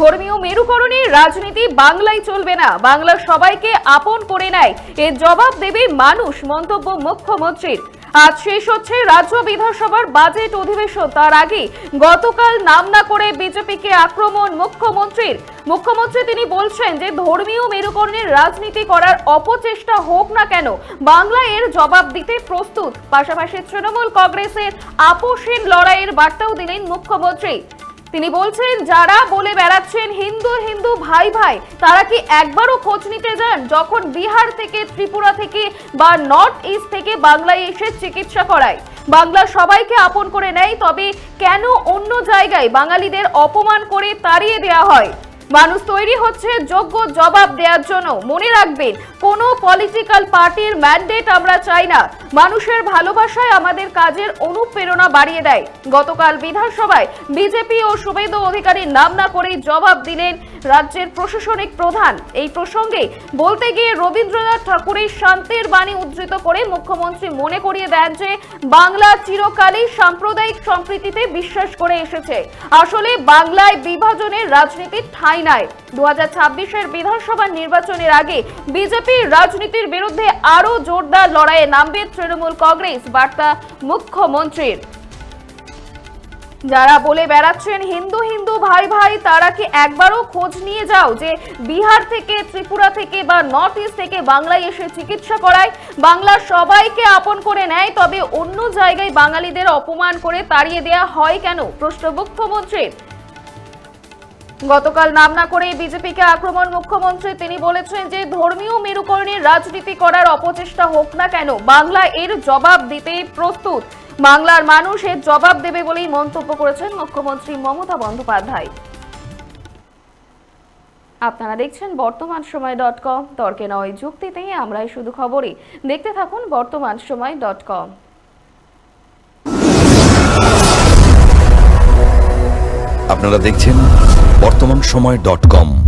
ধর্মীয় মেরুকরণের রাজনীতি বাংলায় চলবে না। বাংলার সবাইকে আপন করে নেয়। এর জবাব দেবে মানুষ, মন্তব্য মুখ্যমন্ত্রীর। আজ শেষ হচ্ছে রাজ্য বিধানসভার বাজেট অধিবেশন। তার আগে গতকাল নাম না করে বিজেপিকে আক্রমণ মুখ্যমন্ত্রীর। মুখ্যমন্ত্রী তিনি বলছেন যে, ধর্মীয় মেরুকরণের রাজনীতি করার অপচেষ্টা হোক না কেন, বাংলা এর জবাব দিতে প্রস্তুত। পাশাপাশি তৃণমূল কংগ্রেসের আপোষহীন লড়াইয়ের বার্তাও দিলেন মুখ্যমন্ত্রী। তিনি বলছেন, যারা বলে বেড়াচ্ছেন হিন্দু হিন্দু ভাই ভাই, তারা কি একবারও খোঁজ নিতে যান? যখন বিহার থেকে, ত্রিপুরা থেকে বা নর্থ ইস্ট থেকে বাংলায় এসে চিকিৎসা করায়। বাংলা সবাইকে আপন করে নেয়, তবে কেন অন্য জায়গায় বাঙালিদের অপমান করে তাড়িয়ে দেয়া হয়? মানুষ তৈরি হচ্ছে যোগ্য জবাব দেওয়ার জন্য। মনে রাখবেন, কোনো পলিটিক্যাল পার্টির ম্যান্ডেট আমরা চাই না। মানুষের ভালোবাসায় আমাদের কাজের অনুপ্রেরণা বাড়িয়ে দেয়। গতকাল বিধানসভায় বিজেপি ও শুভেন্দু অধিকারীর নাম না করে জবাব দিলেন রাজ্যের প্রশাসনিক প্রধান। এই প্রসঙ্গে বলতে গিয়ে রবীন্দ্রনাথ ঠাকুরের শান্তির বাণী উদ্ধৃত করে মুখ্যমন্ত্রী মনে করিয়ে দেন যে, বাংলা চিরকালই সাম্প্রদায়িক সম্প্রীতিতে বিশ্বাস করে এসেছে। আসলে বাংলায় বিভাজনের রাজনীতির ঠাঁই নাই। দু হাজার বিধানসভা নির্বাচনের আগে বিজেপির রাজনীতির বিরুদ্ধে আরও জোরদার লড়াইয়ে নামবে তৃণমূল কংগ্রেস, বার্তা মুখ্যমন্ত্রীর। যারা বলে বেড়াচ্ছেন, হিন্দু হিন্দু, ভাই ভাই, তারা কি একবারও খোঁজ নিয়ে যাও যে বিহার থেকে, ত্রিপুরা থেকে বা নর্থ ইস্ট থেকে বাংলায় এসে চিকিৎসা করায়? বাংলা সবাইকে আপন করে নেয়, তবে অন্য জায়গায় বাঙালিদের অপমান করে তাড়িয়ে দেয়া হয় কেন? প্রশ্ন মুখ্যমন্ত্রীর। গতকাল নাম না করে বিজেপিকে আক্রমণ মুখ্যমন্ত্রী তিনি বলেছেন যে ধর্মীয় মেরুকরণের রাজনীতি করার অপচেষ্টা হোক না কেন, বাংলা এর জবাব দিতে প্রস্তুত। বাংলার মানুষ এর জবাব দেবে বলেই মন্তব্য করেছেন মুখ্যমন্ত্রী মমতা বন্দ্যোপাধ্যায়। আপনারা দেখছেন বর্তমান সময় ডট কম, তর্কে নয় যুক্তিতেই আমরাই শুধু খবরই। দেখতে থাকুন বর্তমান সময় ডট কম। আপনারা দেখছেন বর্তমান সময় ডট কম।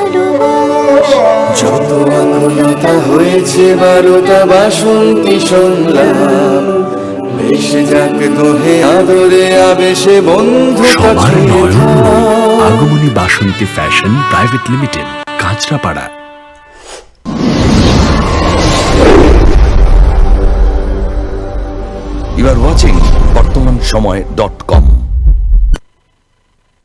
যত আকুলতা হয়েছে বারোটা বাসন্তী শুনলাম। ভেসে যাক আদরে আবেশে বন্ধু। Agamani Basanti fashion private limited Kanchrapara. You are watching Bartaman Samay dot com